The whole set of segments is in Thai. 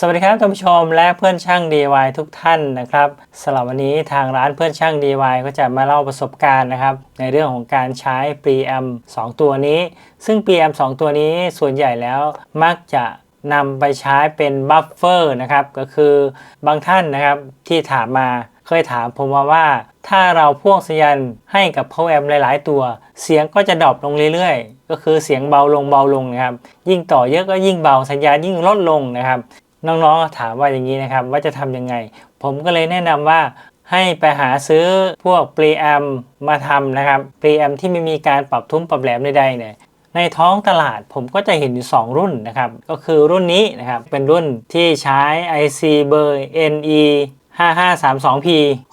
สวัสดีครับท่านผู้ชมและเพื่อนช่าง DIY ทุกท่านนะครับสำหรับวันนี้ทางร้านเพื่อนช่าง DIY ก็จะมาเล่าประสบการณ์นะครับ ในเรื่องของการใช้ Preamp 2 ตัวนี้ ซึ่ง Preamp 2 ตัวนี้ส่วนใหญ่แล้วมักจะนำไปใช้เป็นบัฟเฟอร์นะครับ ก็คือบางท่านนะครับที่ถามมาเคยถามผมมาว่า ถ้าเราพ่วงสัญญาณให้กับ Power Amp หลาย ๆ ตัว เสียงก็จะดรอปลงเรื่อย ๆ ก็คือเสียงเบาลงเบาลงนะครับ ยิ่งต่อเยอะก็ยิ่งเบาสัญญาณยิ่งลดลงนะครับ น้องๆถามว่าอย่างนี้นะครับ ว่าจะทำยังไง ผมก็เลยแนะนำว่าให้ไปหาซื้อพวกปรีแอมมาทำนะครับปรีแอมที่ไม่มีการปรับทุ้มปรับแหลมใดๆเนี่ยในท้องตลาดผมก็จะเห็นอยู่ 2 รุ่นนะครับ ก็คือรุ่นนี้นะครับ เป็นรุ่นที่ใช้ IC เบอร์ NE 5532P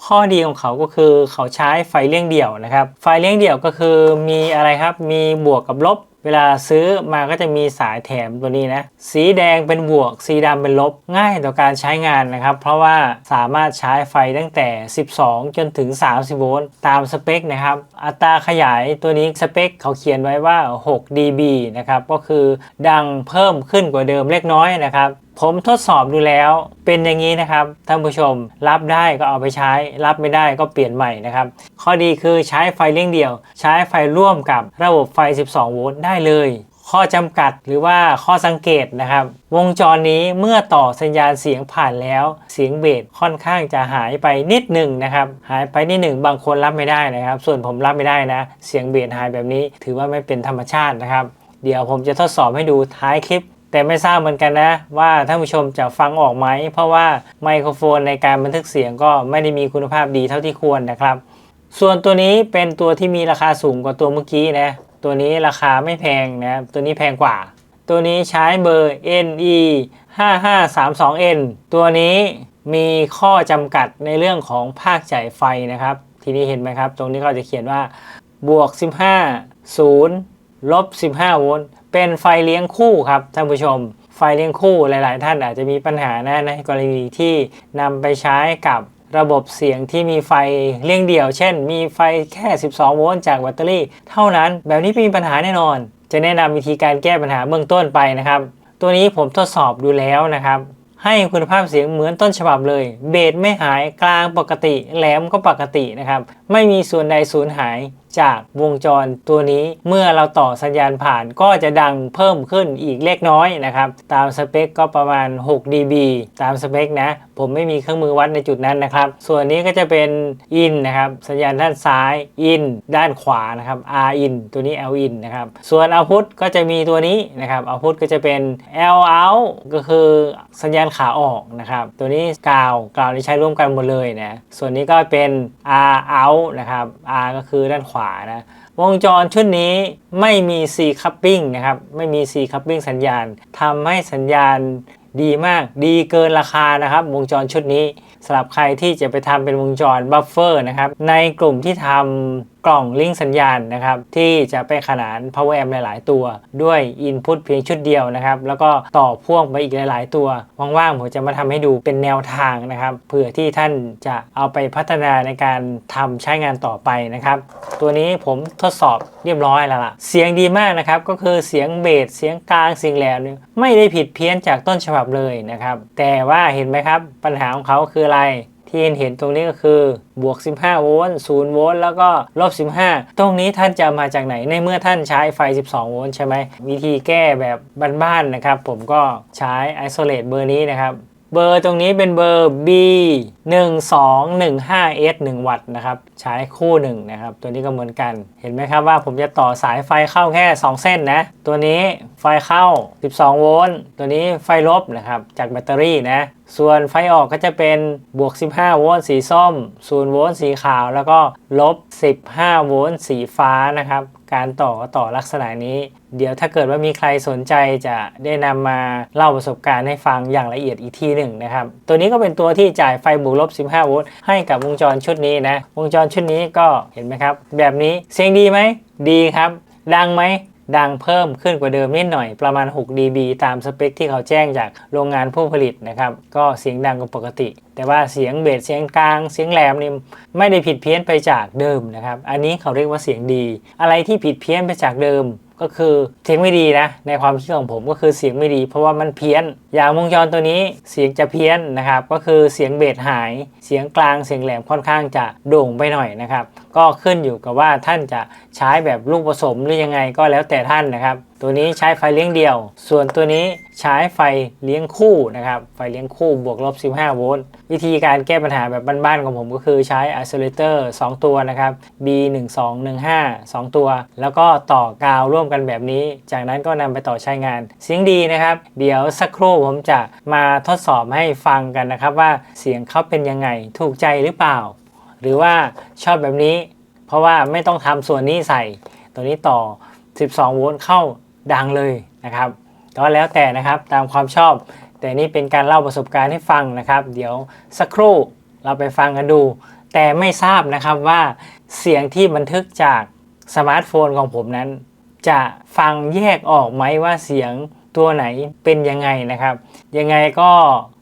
ข้อดีของเขาก็คือเขาใช้ไฟเลี่ยงเดี่ยวนะครับ ไฟเลี่ยงเดี่ยวก็คือมีอะไรครับ มีบวกกับลบ เวลาซื้อมาก็จะมีสายแถมตัวนี้นะ สีแดงเป็นบวก สีดำเป็นลบ ง่ายต่อการใช้งานนะครับ เพราะว่าสามารถใช้ไฟตั้งแต่ 12 จนถึง 30 โวลต์ตามสเปคนะครับ อัตราขยายตัวนี้สเปคเขาเขียนไว้ว่า 6 dB นะครับ ก็คือดังเพิ่มขึ้นกว่าเดิมเล็กน้อยนะครับ ผมทดสอบดูแล้วเป็นอย่างนี้นะครับท่านผู้ชม รับได้ก็เอาไปใช้ รับไม่ได้ก็เปลี่ยนใหม่นะครับ ข้อดีคือใช้ไฟเลี่ยงเดี่ยว ใช้ไฟร่วมกับระบบไฟ 12 โวลต์ได้เลย ข้อจำกัดหรือว่าข้อสังเกตนะครับ วงจรนี้เมื่อต่อสัญญาณเสียงผ่านแล้ว เสียงเบสค่อนข้างจะหายไปนิดหนึ่งนะครับ หายไปนิดหนึ่งบางคนรับไม่ได้นะครับ ส่วนผมรับไม่ได้นะ เสียงเบสหายแบบนี้ ถือว่าไม่เป็นธรรมชาตินะครับ เดี๋ยวผมจะทดสอบให้ดูท้ายคลิป แต่ไม่ทราบเหมือนกันนะว่าท่านผู้ชมจะฟังออกไหม เพราะว่าไมโครโฟนในการบันทึกเสียงก็ไม่ได้มีคุณภาพดีเท่าที่ควรนะครับ ส่วนตัวนี้เป็นตัวที่มีราคาสูงกว่าตัวเมื่อกี้นะตัวนี้ราคาไม่แพงนะตัวนี้แพงกว่า ตัวนี้ใช้เบอร์ NE 5532N ตัวนี้มีข้อจำกัดในเรื่องของภาคจ่ายไฟนะครับ ทีนี้เห็นไหมครับ ตรงนี้เขาจะเขียนว่า บวก 15 0ลบ15 โวลต์ เป็นไฟเลี้ยงคู่ครับท่านผู้ชม ไฟเลี้ยงคู่หลาย ๆ ท่านอาจจะมีปัญหานะในกรณีที่นำไปใช้กับระบบเสียงที่มีไฟเลี่ยงเดี่ยว เช่น มีไฟแค่ 12 โวลต์จากแบตเตอรี่ เท่านั้นแบบนี้ม่มีปัญหาแน่นอน จะแนะนำวิธีการแก้ปัญหาเบื้องต้นไปนะครับ ตัวนี้ผมทดสอบดูแล้วนะครับ ให้คุณภาพเสียงเหมือนต้นฉบับเลย เบสไม่หายกลางปกติแหลมก็ปกตินะครับ ไม่มีส่วนใดสูญหาย จากวงจรตัวนี้ เมื่อเราต่อสัญญาณผ่านก็จะดังเพิ่มขึ้นอีกเล็กน้อยนะครับ ตามสเปคก็ประมาณ 6 dB ตามสเปคนะ ผมไม่มีเครื่องมือวัดในจุดนั้นนะครับ ส่วนนี้ก็จะเป็น in นนะครับ สัญญาณด้านซ้าย in ด้านขวานะครับ r in ตัวนี้ l in นะครับ ส่วน output ก็จะมีตัวนี้นะครับ output ก็จะเป็น l out ก็คือสัญญาณขาออกนะครับ ตัวนี้กาวกาวนี่ใช้ร่วมกันหมดเลยนะ ส่วนนี้ก็เป็น r out นะครับ r ก็คือด้านขวานะวงจรชุดนี้ไม่มี C coupling นะครับ ไม่มี C coupling สัญญาณทำให้สัญญาณดีมากดีเกินราคานะครับ วงจรชุดนี้สำหรับใครที่จะไปทำเป็นวงจรบัฟเฟอร์นะครับ ในกลุ่มที่ทำ กล่องลิงก์สัญญาณนะครับที่จะไปขนาน power amp หลาย ๆ ตัว ด้วย input เพียงชุดเดียวนะครับแล้วก็ต่อพ่วงไปอีกหลาย ๆ ตัวว่าง ๆ ผมจะมาทำให้ดูเป็นแนวทางนะครับเผื่อที่ท่านจะเอาไปพัฒนาในการทำใช้งานต่อไปนะครับตัวนี้ผมทดสอบเรียบร้อยแล้วล่ะเสียงดีมากนะครับก็คือเสียงเบสเสียงกลางเสียงแหลมเนี่ยไม่ได้ผิดเพี้ยนจากต้นฉบับเลยนะครับแต่ว่าเห็นไหมครับปัญหาของเขาคืออะไร ที่เห็นตรงนี้ก็คือบวก 15 โวลต์ 0 โวลต์ แล้วก็ลบ 15 ตรงนี้ท่านจะมาจากไหน ในเมื่อท่านใช้ไฟ 12 โวลต์ใช่ไหม วิธีแก้แบบบ้านๆนะครับ ผมก็ใช้ isolate เบอร์นี้นะครับ เบอร์ตรงนี้เป็นเบอร์ B 1 2 1 5 S 1 วัตต์นะครับ ใช้คู่หนึ่งนะครับ ตัวนี้ก็เหมือนกัน เห็นไหมครับว่าผมจะต่อสายไฟเข้าแค่ 2 เส้นนะ ตัวนี้ไฟเข้า 12 โวลต์ ตัวนี้ไฟลบนะครับ จากแบตเตอรี่นะ ส่วนไฟออกก็จะเป็นบวก 15 โวลต์สีส้ม 0 โวลต์สีขาว แล้วก็ลบ 15 โวลต์สีฟ้านะครับ การต่อก็ต่อลักษณะนี้ เดี๋ยวถ้าเกิดว่ามีใครสนใจจะได้นำมาเล่าประสบการณ์ให้ฟังอย่างละเอียดอีกทีหนึ่งนะครับ ตัวนี้ก็เป็นตัวที่จ่ายไฟบวกลบ 15 โวลต์ให้กับวงจรชุดนี้นะ วงจรชุดนี้ก็เห็นไหมครับ แบบนี้เสียงดีไหม ดีครับ ดังไหม ดังเพิ่มขึ้นกว่าเดิมนิดหน่อยประมาณ 6 dB ตามสเปคที่เขาแจ้งจากโรงงานผู้ผลิตนะครับ ก็เสียงดังกว่าปกติ แต่ว่าเสียงเบสเสียงกลาง เสียงแหลมนี่ไม่ได้ผิดเพี้ยนไปจากเดิมนะครับ อันนี้เขาเรียกว่าเสียงดี อะไรที่ผิดเพี้ยนไปจากเดิม ก็คือเสียงไม่ดีนะ ในความคิดของผมก็คือเสียงไม่ดี เพราะว่ามันเพี้ยน อย่างวงจรตัวนี้เสียงจะเพี้ยนนะครับ ก็คือเสียงเบสหาย เสียงกลางเสียงแหลมค่อนข้างจะโด่งไปหน่อยนะครับ ก็ขึ้นอยู่กับว่าท่านจะใช้แบบลูกผสมหรือยังไงก็แล้วแต่ท่านนะครับ ตัวนี้ใช้ไฟเลี้ยงเดี่ยว ส่วนตัวนี้ใช้ไฟเลี้ยงคู่นะครับ ไฟเลี้ยงคู่บวกลบ 15 โวลต์ วิธีการแก้ปัญหาแบบบ้านๆของผมก็คือใช้ isolator 2ตัวนะครับ B1215 2 ตัว แล้วก็ต่อกาวร่วมกันแบบนี้ จากนั้นก็นำไปต่อใช้งาน เสียงดีนะครับ เดี๋ยวสักครู่ผมจะมาทดสอบให้ฟังกันนะครับ ว่าเสียงเขาเป็นยังไง ถูกใจหรือเปล่า หรือว่าชอบแบบนี้ เพราะว่าไม่ต้องทำส่วนนี้ใส่ ตัวนี้ต่อ 12 โวลต์เข้า ดังเลยนะครับก็แล้วแต่นะครับตามความชอบ แต่นี่เป็นการเล่าประสบการณ์ให้ฟังนะครับ เดี๋ยวสักครู่เราไปฟังกันดู แต่ไม่ทราบนะครับว่าเสียงที่บันทึกจากสมาร์ทโฟนของผมนั้น จะฟังแยกออกไหมว่าเสียงตัวไหนเป็นยังไงนะครับ ยังไงก็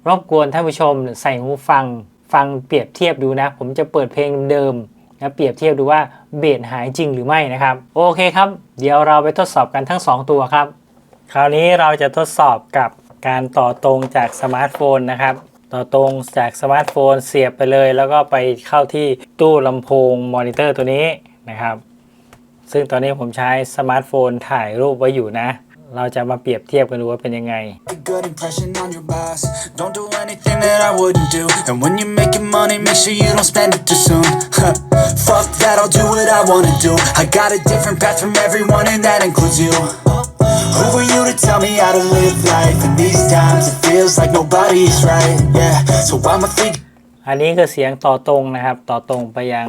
รบกวนท่านผู้ชมใส่หูฟังฟังเปรียบเทียบดูนะ ผมจะเปิดเพลงเดิมแล้วเปรียบเทียบดูว่า เบสหายจริงหรือไม่นะครับโอเคครับ เดี๋ยวเราไปทดสอบกันทั้ง 2 ตัวครับ คราวนี้เราจะทดสอบกับการต่อตรงจากสมาร์ทโฟนนะครับ ต่อตรงจากสมาร์ทโฟนเสียบไปเลย แล้วก็ไปเข้าที่ตู้ลำโพงมอนิเตอร์ตัวนี้นะครับ ซึ่งตอนนี้ผมใช้สมาร์ทโฟนถ่ายรูปไว้อยู่นะเราจะมาเปรียบเทียบกันดูว่าเป็นยังไง money, make sure you don't spend it too soon. Huh. Fuck that, I'll do what I wanna do. I got a different path from everyone, and that includes you. Who are you to tell me how to live life? In these times, it feels like nobody's right. Yeah, so I'ma figure. อันนี้คือเสียงต่อตรงนะครับ ต่อตรงไปยัง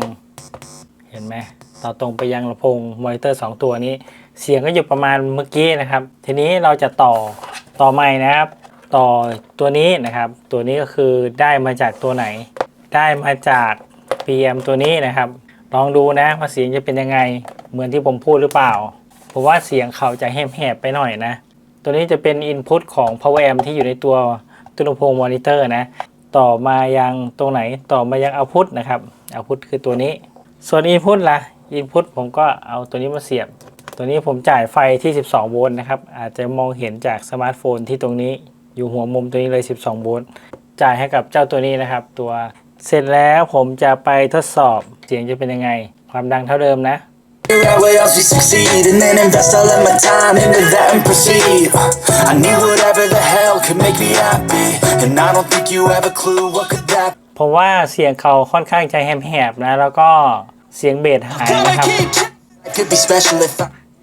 เห็นไหมต่อตรงไปยังลำโพงมอนิเตอร์ 2 ตัวนี้ เสียงก็อยู่ประมาณเมื่อกี้นะครับ ทีนี้เราจะต่อต่อใหม่นะครับ ต่อตัวนี้นะครับ ตัวนี้ก็คือได้มาจากตัวไหน ได้มาจาก PM ตัวนี้นะครับ ลองดูนะว่าเสียงจะเป็นยังไง เหมือนที่ผมพูดหรือเปล่า ผมว่าเสียงเขาจะแหบๆไปหน่อยนะ ตัวนี้จะเป็น Input ของ Power Amp ที่อยู่ในตัวตัวลำโพงมอนิเตอร์นะ ต่อมายังตรงไหนต่อมายัง Output นะครับ Output คือตัวนี้ ส่วน Input ล่ะ Input ผมก็เอาตัวนี้มาเสียบ ตัวนี้ผมจ่ายไฟที่ 12 โวลต์นะครับ อาจจะมองเห็นจากสมาร์ทโฟนที่ตรงนี้อยู่หัวมุมตัวนี้เลย 12 โวลต์ จ่ายให้กับเจ้าตัวนี้นะครับ ตัว เสร็จแล้วผมจะไปทดสอบเสียงจะเป็นยังไง ความดังเท่าเดิมนะ way else ผมว่าเสียงเขาค่อนข้างใจแหบๆนะ แล้วก็เสียงเบสหายนะครับ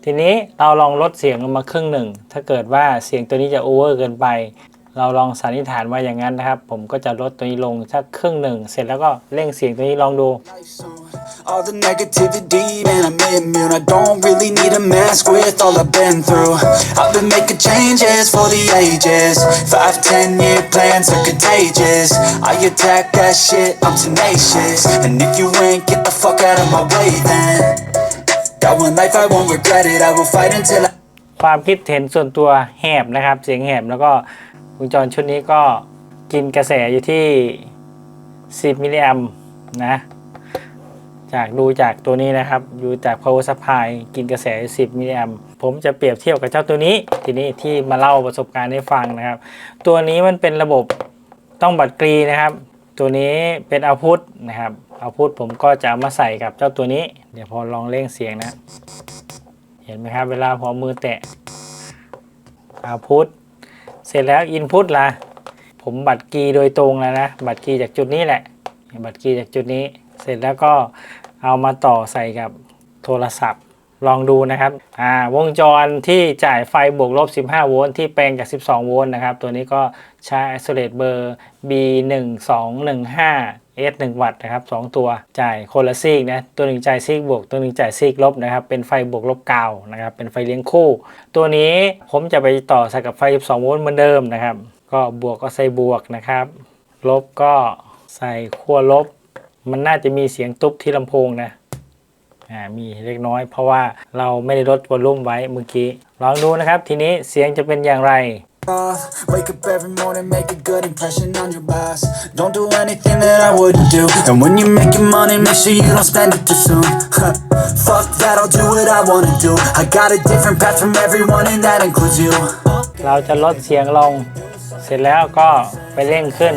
ทีนี้เราลองลดเสียงลงมาครึ่งหนึ่ง ถ้าเกิดว่าเสียงตัวนี้จะโอเวอร์เกินไป เราลองสันนิษฐานว่าอย่างนั้นนะครับ ผมก็จะลดตัวนี้ลงสักครึ่งหนึ่ง เสร็จแล้วก็เร่งเสียงตัวนี้ลองดู life soon. All the negativity, man, I'm immune. I don't really need a mask with all I've been through. I've been making changes for the ages. Five, ten year plans are contagious. I attack that shit, I'm tenacious. And if you ain't, get the fuck out of my way then. Got one life, I won't regret it. I will fight until I. ความคิดเห็นส่วนตัวแหบนะครับ เสียงแหบแล้วก็ วงจรชุดนี้ก็กินกระแสอยู่ที่ 10 มิลลิแอมนะ จากดูจากตัวนี้นะครับ อยู่จาก power supply กินกระแส 10 มิลลิแอมผมจะเปรียบเทียบกับเจ้าตัวนี้ ทีนี้ที่มาเล่าประสบการณ์ให้ฟังนะครับ ตัวนี้มันเป็นระบบต้องบัตรกรีนะครับ ตัวนี้เป็นอาพุทนะครับอาพุทผมก็จะามาใส่กับเจ้าตัวนี้ เดี๋ยวพอลองเร่งเสียงนะ เห็นไหมครับ เวลาพอมือแตะอาพุท เสร็จแล้วอินพุตล่ะผมบัตรกีโดยตรงแล้วนะ บัตรกีจากจุดนี้แหละ บัตรกีจากจุดนี้ เสร็จแล้วก็เอามาต่อใส่กับโทรศัพท์ ลองดูนะครับ อ่าวงจรที่จ่ายไฟบวกลบ 15 โวลต์ที่แปลงจาก12 โวลต์นะครับ ตัวนี้ก็ใช้ isolate เบอร์ B1215 S 1วัตต์นะครับ2ตัวจ่ายคนละซีกนะตัวหนึ่งจ่ายซีกบวก ตัวหนึ่งจ่ายซีกลบนะครับเป็นไฟบวกลบกาวนะครับเป็นไฟเลี้ยงคู่ ตัวนี้ผมจะไปต่อใส่กับไฟ 12 โวลต์เหมือนเดิมนะครับ ก็บวกก็ใส่บวกนะครับ ลบก็ใส่ขั้วลบ มันน่าจะมีเสียงตุ๊บที่ลำโพงนะอ่ามีเล็กน้อยเพราะว่าเราไม่ได้ลดวอลลุ่มไว้เมื่อกี้ ลองดูนะครับ ทีนี้เสียงจะเป็นอย่างไร off. Wake up every morning, make a good impression on your boss. Don't do anything that I wouldn't do. And when you're making money, make sure you don't spend it too soon. Fuck that, I'll do what I wanna do. I got a different path from everyone, and that includes you. เราจะลดเสียงลง เสร็จแล้วก็ไปเร่งขึ้น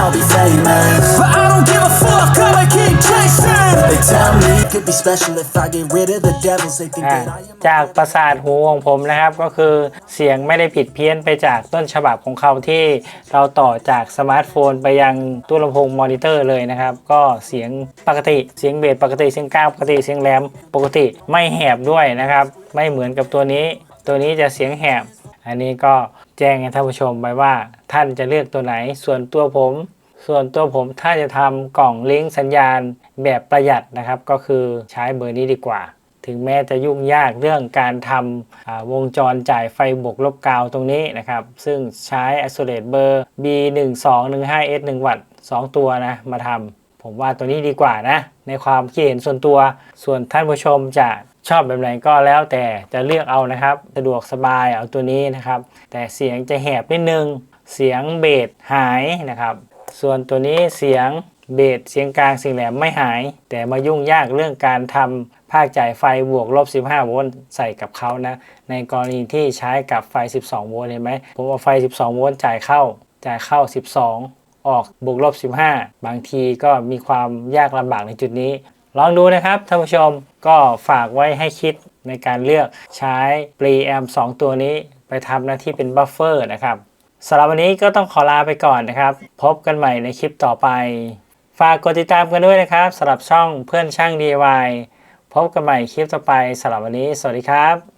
I'll be famous. But I don't give a fuck, I'ma keep chasing. They tell me it could be special if I get rid of the devils. They think อ่า that I am. จากประสาทหูของผมนะครับก็คือเสียงไม่ได้ผิดเพี้ยนไปจากต้นฉบับของเขาที่เราต่อจากสมาร์ทโฟนไปยังตู้ลำโพงมอนิเตอร์เลยนะครับ ก็เสียงปกติเสียงเบสปกติเสียงกลางปกติเสียงแหลมปกติไม่แหบด้วยนะครับ ไม่เหมือนกับตัวนี้ ตัวนี้จะเสียงแหบ อันนี้ก็ แจ้งให้ท่านผู้ชมไปว่าท่านจะเลือกตัวไหน ส่วนตัวผม ส่วนตัวผมถ้าจะทำกล่องลิงก์สัญญาณแบบประหยัดนะครับ ก็คือใช้เบอร์นี้ดีกว่า ถึงแม้จะยุ่งยากเรื่องการทำวงจรจ่ายไฟบวกลบกาวตรงนี้นะครับ ซึ่งใช้ isolate เบอร์ B1215S 1วัตต์2ตัวนะ มาทำผมว่าตัวนี้ดีกว่านะ ในความคิดเห็นส่วนตัว ส่วนท่านผู้ชมจะ ชอบแบบไหนก็แล้วแต่จะเลือกเอานะครับ สะดวกสบายเอาตัวนี้นะครับ แต่เสียงจะแหบนิดนึง เสียงเบสหายนะครับ ส่วนตัวนี้เสียงเบสเสียงกลางเสียงแหลมไม่หาย แต่มายุ่งยากเรื่องการทำภาคจ่ายไฟบวกลบ 15 โวลต์ใส่กับเขานะ ในกรณีที่ใช้กับไฟ 12 โวลต์เห็นไหมผมเอาไฟ 12 โวลต์จ่ายเข้าจ่ายเข้า 12 ออกบวกลบ 15 บางทีก็มีความยากลำบากในจุดนี้ ลองดูนะครับท่านผู้ชมก็ฝากไว้ให้คิดในการเลือกใช้ปรีแอม2ตัวนี้ไปทำหน้าที่เป็นบัฟเฟอร์นะครับสำหรับวันนี้ก็ต้องขอลาไปก่อนนะครับ พบกันใหม่ในคลิปต่อไป ฝากกดติดตามกันด้วยนะครับสำหรับช่องเพื่อนช่าง DIY พบกันใหม่คลิปต่อไปสำหรับวันนี้ สวัสดีครับ